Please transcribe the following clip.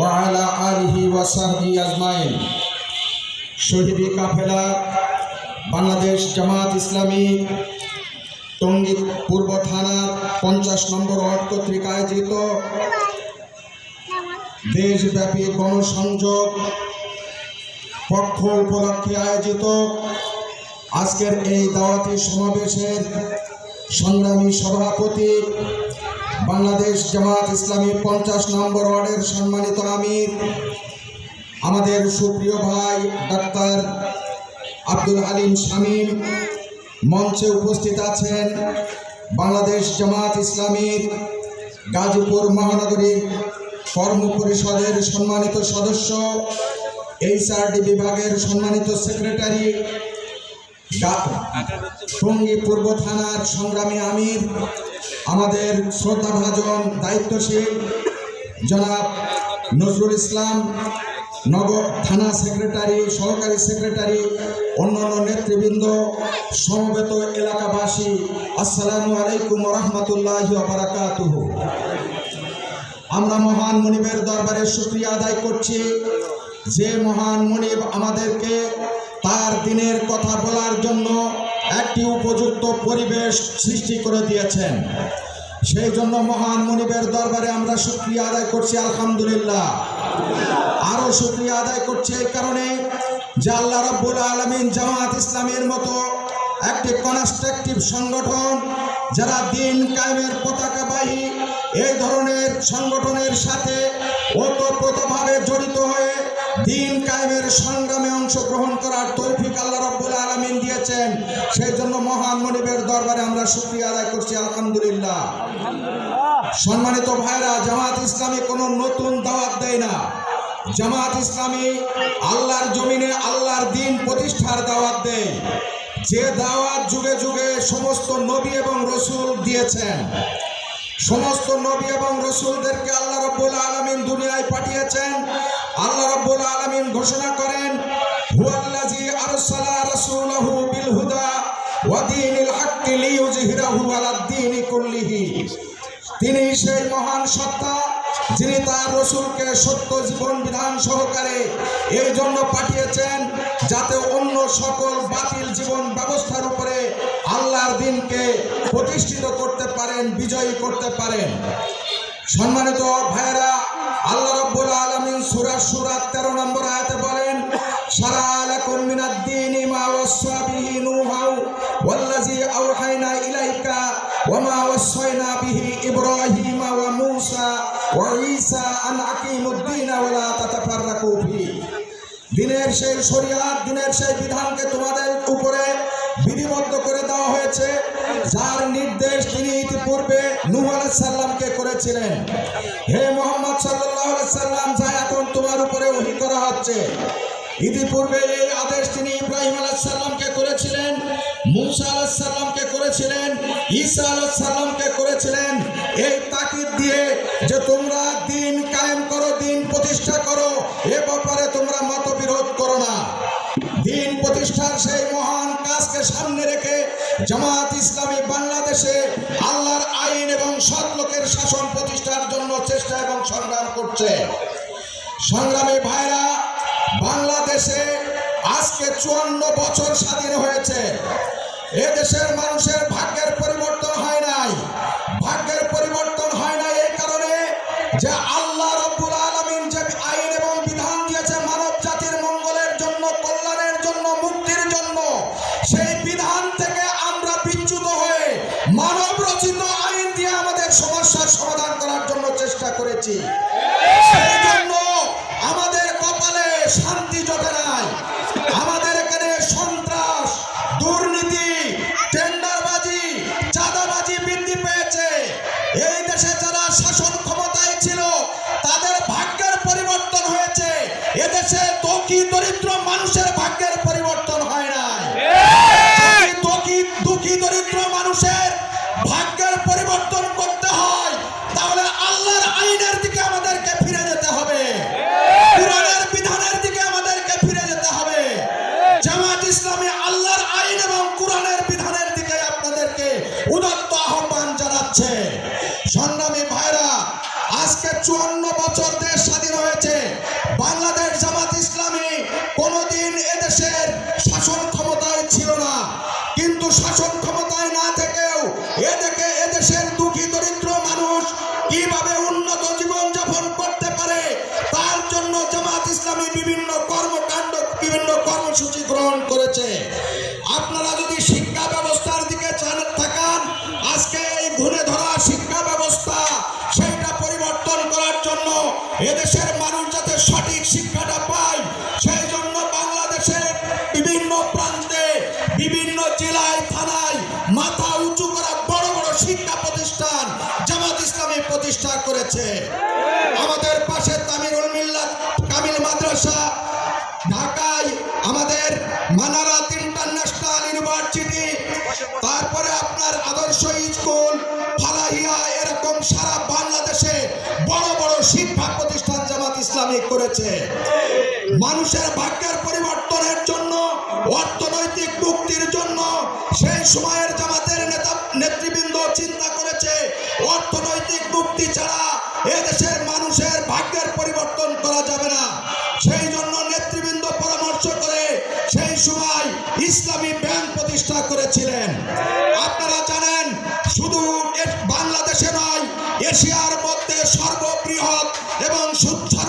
ওয়ালা কাফেলা, বাংলাদেশ জামাত ইসলামী টঙ্গী পূর্ব থানার পঞ্চাশ নম্বর ওয়ার্ড কর্তৃক আয়োজিত দেশব্যাপী গণসংযোগ পক্ষ উপলক্ষে আয়োজিত আজকের এই দাওয়াতি সমাবেশের সংগ্রামী সভাপতি বাংলাদেশ জামাত ইসলামী পঞ্চাশ নম্বর ওয়ার্ডের সম্মানিত আমির, আমাদের সুপ্রিয় ভাই ডাক্তার আব্দুল আলিম শামীম মঞ্চে উপস্থিত আছেন বাংলাদেশ জামাত ইসলামীর গাজীপুর মহানগরীর কর্ম পরিষদের সম্মানিত সদস্য, এইচআরডি বিভাগের সম্মানিত সেক্রেটারি টঙ্গী পূর্ব থানার সংগ্রামী আমির, আমাদের শ্রদ্ধাভাজন দায়িত্বশীল জনাব নজরুল ইসলাম, নগর থানা সেক্রেটারি, সহকারী সেক্রেটারি, অন্যান্য নেতৃবৃন্দ, সমবেত এলাকাবাসী, আসসালামু আলাইকুম রহমতুল্লাহ বারাকাতুহ আমরা মহান মনিবের দরবারে শুক্রিয়া আদায় করছি। যে মহান মনিব আমাদেরকে তার দিনের কথা বলার জন্য একটি উপযুক্ত পরিবেশ সৃষ্টি করে দিয়েছেন। সেই জন্য মহান মনিবের দরবারে আমরা শুক্রিয়া আদায় করছি, আলহামদুলিল্লাহ। আরও শুক্রিয়া আদায় করছি এই কারণে যে আল্লাহ রব্বুল আলমিন জামাত ইসলামের মতো একটি কনস্ট্রাকটিভ সংগঠন, যারা দিন কায়েমের পতাকাবাহী এই ধরনের সংগঠনের সাথে ওতপ্রোতভাবে জড়িত হয়ে দিন কায়েমের সংগ্রামে অংশগ্রহণ করার তৌফিক আল্লাহ রব্বুল আলমিন দিয়েছেন। সেই জন্য মহান মনিবের দরবারে আমরা শুক্রিয়া আদায় করছি আলহামদুলিল্লাহ। সম্মানিত ভাইরা জামাত ইসলামী কোনো নতুন দাওয়াত দেয় না। জামাত ইসলামী আল্লাহর জমিনে আল্লাহর দিন প্রতিষ্ঠার দাওয়াত দেয়। যে দাওয়াত যুগে যুগে সমস্ত নবী এবং রসুল দিয়েছেন। সমস্ত নবী এবং রসুলদেরকে আল্লাহ রব্বুল আলমিন দুনিয়ায় পাঠিয়েছেন। আল্লাহ রব্বুল আলমিন ঘোষণা করেন হুয়াল্লাজি আরসালা রাসূলাহু বিল হুদা ওয়া দীনিল হাক্কি লিইয়ুযহিরাহু আলাদ দীনি কুল্লিহি। তিনি সেই মহান সত্তা, যিনি তার রসুলকে সত্য জীবন বিধান সহকারে এই জন্য পাঠিয়েছেন, যাতে অন্য সকল বাতিল জীবন ব্যবস্থার উপরে আল্লাহর দিনকে প্রতিষ্ঠিত করতে পারেন, বিজয়ী করতে পারেন। সম্মানিত ভাইরা ওয়া ঈসা আন আকিমুদ দীনা ওয়া লা তাতাফাররাকু ফি দিনের সেই শরিয়াত, দিনের সেই বিধানকে তোমাদের উপরে বিধিবদ্ধ করে দেওয়া হয়েছে, যার নির্দেশ তিনি ইতিপূর্বে নূহ সালামকে করেছিলেন। হে মোহাম্মদ আলাইহি সাল্লাম, যা এখন তোমার উপরে ওহী করা হচ্ছে। ইতিপূর্বে এই আদেশ তিনি ইব্রাহিম আলাইহিস সালামকে করেছিলেন। মুসা আলাইহিস সালামকে করেছিলেন, ঈসা আলাইহিস সালামকে করেছিলেন। এই তাকিদ দিয়ে যে তোমরা দিন কায়েম করো, দিন প্রতিষ্ঠা করো, এ ব্যাপারে তোমরা মতবিরোধ করো না। দিন প্রতিষ্ঠার সেই মহান কাজকে সামনে রেখে জামাত ইসলামী বাংলাদেশে আল্লাহর আইন এবং সৎ লোকের শাসন প্রতিষ্ঠার জন্য চেষ্টা এবং সংগ্রাম করছে। সংগ্রামী ভাইরা, বাংলাদেশে আজকে চুয়ান্ন বছর স্বাধীন হয়েছে। এদেশের দেশের মানুষের ভাগ্যের পরিবর্তন হয় নাই পরিবর্তন করতে হয়, তাহলে আল্লাহর আইনের দিকে আমাদেরকে ফিরে যেতে হবে। কোরআনের বিধানের দিকে আমাদেরকে ফিরে যেতে হবে। জামাত ইসলামে আল্লাহর আইন এবং কোরআনের বিধানের দিকে আপনাদেরকে উদাত্ত আহ্বান জানাচ্ছে। সংগ্রামী ভাইরা, আজকে চুয়ান্ন বছর দেশ স্বাধীন হয়েছে। বাংলাদেশ জামাত ইসলামী কোনোদিন এদেশের শাসন ক্ষমতায় ছিল না। কিন্তু শাসন ক্ষমতা কর্মসূচি গ্রহণ করেছে। আপনারা যদি শিক্ষা ব্যবস্থার দিকে থাকান, আজকে এই ঘুরে ধরা শিক্ষা ব্যবস্থা, সেইটা পরিবর্তন করার জন্য এদেশের শিক্ষা প্রতিষ্ঠান জামাত ইসলামী করেছে। মানুষের ভাগ্যের পরিবর্তনের জন্য, অর্থনৈতিক মুক্তির জন্য সেই সময়ের জামাতের নেতা নেতৃবৃন্দ চিন্তা করেছে, অর্থনৈতিক মুক্তি ছাড়া এদেশের মানুষের ভাগ্যের পরিবর্তন করা যাবে না। সেই জন্য নেতৃবৃন্দ পরামর্শ করে সেই সময় ইসলামী ব্যাংক প্রতিষ্ঠা করেছিলেন। আপনারা জানেন, শুধু বাংলাদেশে নয়, এশিয়ার সহ্য